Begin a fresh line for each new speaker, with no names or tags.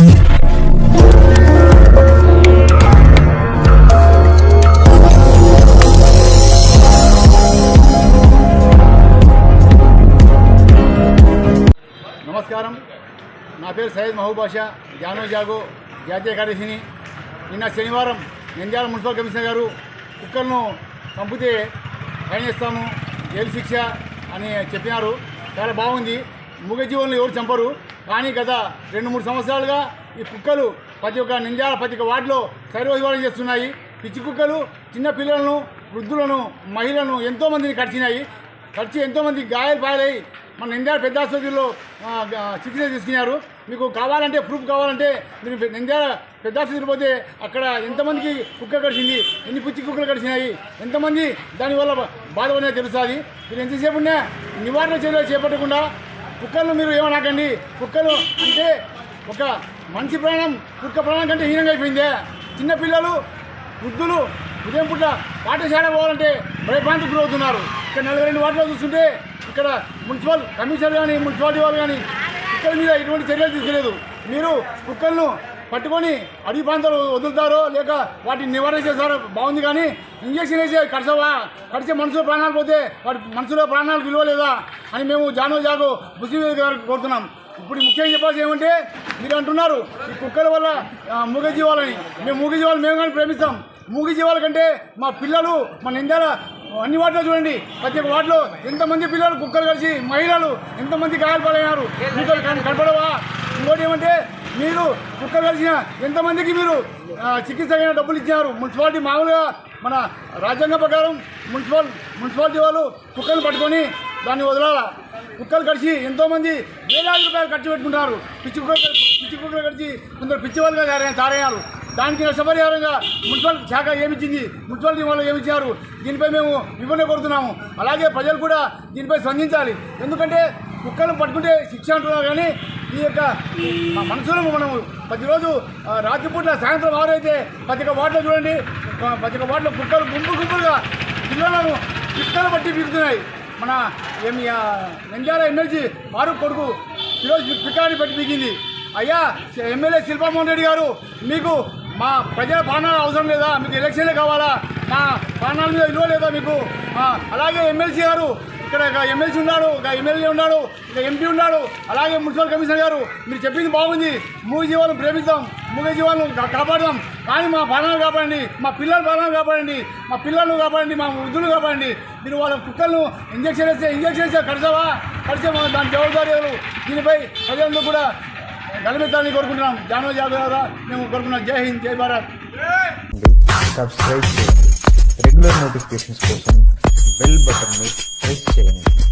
నమస్కారం. నా పేరు సయ్యద్ మహబూబాషా జానో జాగో జాతీయ కార్యదర్శిని. నిన్న శనివారం నంద్యాల మున్సిపల్ కమిషనర్ గారు కుక్కలను చంపితే ఫైన్ ఇస్తాము జైలు శిక్ష అని చెప్పినారు. చాలా బాగుంది. మూగజీవులను ఎవరు చంపరు. కానీ గత రెండు మూడు సంవత్సరాలుగా ఈ కుక్కలు ప్రతి ఒక్క నింజాల ప్రతి ఒక్క వార్డులో సర్వవివాదం చేస్తున్నాయి. పిచ్చి కుక్కలు చిన్న పిల్లలను వృద్ధులను మహిళలను ఎంతోమందిని కరిచినాయి. ఖర్చు ఎంతోమంది గాయాలు పాలై మన నింద్యాల పెద్ద ఆసుపత్రిలో చికిత్స తీసుకున్నారు. మీకు కావాలంటే ప్రూఫ్ కావాలంటే మీరు పె- నింద్యాల పెద్ద ఆసుపత్రి పోతే అక్కడ ఎంతమందికి కుక్క కడిచింది ఎన్ని పిచ్చి కుక్కలు కడిచినాయి ఎంతమంది దానివల్ల బాధపడినా తెలుస్తుంది. మీరు ఎంతసేపు ఉన్నా నివారణ చర్యలు చేపట్టకుండా కుక్కలను మీరు ఏమనకండి? కుక్కలు అంటే ఒక మనిషి ప్రాణం కుక్క ప్రాణం కంటే హీనంగా అయిపోయిందే. చిన్నపిల్లలు వృద్ధులు ఉదయం పూట పాఠశాల పోవాలంటే భయభ్రాంతికి గురవుతున్నారు. ఇక్కడ నలభై రెండు వాటిలో చూస్తుంటే ఇక్కడ మున్సిపల్ కమిషనర్ కానీ మున్సిపాలిటీ వాళ్ళు కానీ కుక్కల మీద ఎటువంటి చర్యలు తీసుకోలేదు. మీరు కుక్కలను పట్టుకొని అడవి ప్రాంతాలు వదులుతారో లేక వాటిని నివారణ చేస్తారో బాగుంది కానీ ఇంజక్షన్ వేసి కడిచవా? కడిచే మనుషుల ప్రాణాలు పోతే వాటి మనుషుల ప్రాణాలు విలువ లేదా అని మేము జానో జాగో బుద్ధి గారు కోరుతున్నాం. ఇప్పుడు ముఖ్యంగా చెప్పాల్సి ఏమంటే మీరు అంటున్నారు ఈ కుక్కల వల్ల మూగజీవాలని. మూగ జీవాలని మేము మూగ జీవాలు మేము కానీ ప్రేమిస్తాం. మూగ జీవాల కంటే మా పిల్లలు మన నిందాల అన్ని వాటిలో చూడండి. ప్రతి ఒక్క వాటిలో ఎంతమంది పిల్లలు కుక్కలు కలిసి మహిళలు ఎంతమంది గాయాలు పాలయ్యారు మీతో కనపడవా? ఇంకోటి ఏమంటే మీరు కుక్కలు కలిసిన ఎంతమందికి మీరు చికిత్స అయిన డబ్బులు ఇచ్చినారు మున్సిపాలిటీ మామూలుగా మన రాజ్యాంగ ప్రకారం మున్సిపల్ మున్సిపాలిటీ వాళ్ళు కుక్కలు పట్టుకొని దాన్ని వదలాల? కుక్కలు కడిచి ఎంతోమంది వేలాది రూపాయలు ఖర్చు పెట్టుకుంటారు. పిచ్చి కుక్కలు పిచ్చి కుక్కలు కడిచి కొందరు పిచ్చి వాళ్ళుగా తయారయ్యారు. దానికి నష్టపరిహారంగా మున్సిపల్ శాఖ ఏమిచ్చింది? మున్సిపాలిటీ వాళ్ళు ఏమిచ్చారు? దీనిపై మేము వివరణ కోరుతున్నాము. అలాగే ప్రజలు కూడా దీనిపై స్పందించాలి. ఎందుకంటే కుక్కలను పట్టుకుంటే శిక్ష అంటున్నారు కానీ ఈ యొక్క మా మనసులో మనము ప్రతిరోజు ఆ, రాత్రిపూట సాయంత్రం ఆరైతే ప్రతి ఒక్క వాటిలో చూడండి. ఆ, ఒక్క వాటిలో కుక్కలు గుంపు గుంపులుగా పిల్లలను పిక్కలు పట్టి పీకుతున్నాయి. మన ఏమి ఆ, ఎమ్మెల్సీ ఫారూక్ కొడుకు ఈరోజు పికాని పెట్టి పీకింది. అయ్యా ఎమ్మెల్యే శిల్పామోహన్ రెడ్డి గారు మీకు మా ప్రజల ప్రాణాలు అవసరం లేదా? మీకు ఎలక్షన్లే కావాలా? మా ప్రాణాల మీద విలువ లేదా మీకు? అలాగే ఎమ్మెల్సీ గారు ఇక్కడ ఒక ఎమ్మెల్సీ ఉన్నాడు ఒక ఎమ్మెల్యే ఉన్నాడు ఒక ఎంపీ ఉన్నాడు అలాగే మున్సిపల్ కమిషనర్ గారు. మీరు చెప్పింది బాగుంది. మూగ జీవాలను ప్రేమిస్తాం మూగ జీవాలను కాపాడదాం. కానీ మా ప్రాణాలు కాపాడండి మా పిల్లల ప్రాణాలు కాపాడండి మా పిల్లలను కాపాడండి మా వృద్ధులు కాపాడండి. మీరు వాళ్ళ కుక్కలను ఇంజక్షన్ వేస్తే ఇంజక్షన్ వేస్తే కడతావా కడితే మా దాని జవాబుదారీలు దీనిపై ప్రజలందరూ కూడా గలమెత్తాలని కోరుకుంటున్నాం. జానవ జాగ్రత్త మేము కోరుకున్నాం జై హింద్ జై భారత్.
సబ్స్క్రైబ్ చేయండి. రెగ్యులర్ నోటిఫికేషన్స్ కోసం బెల్ బటన్ని ప్రెస్ చేయండి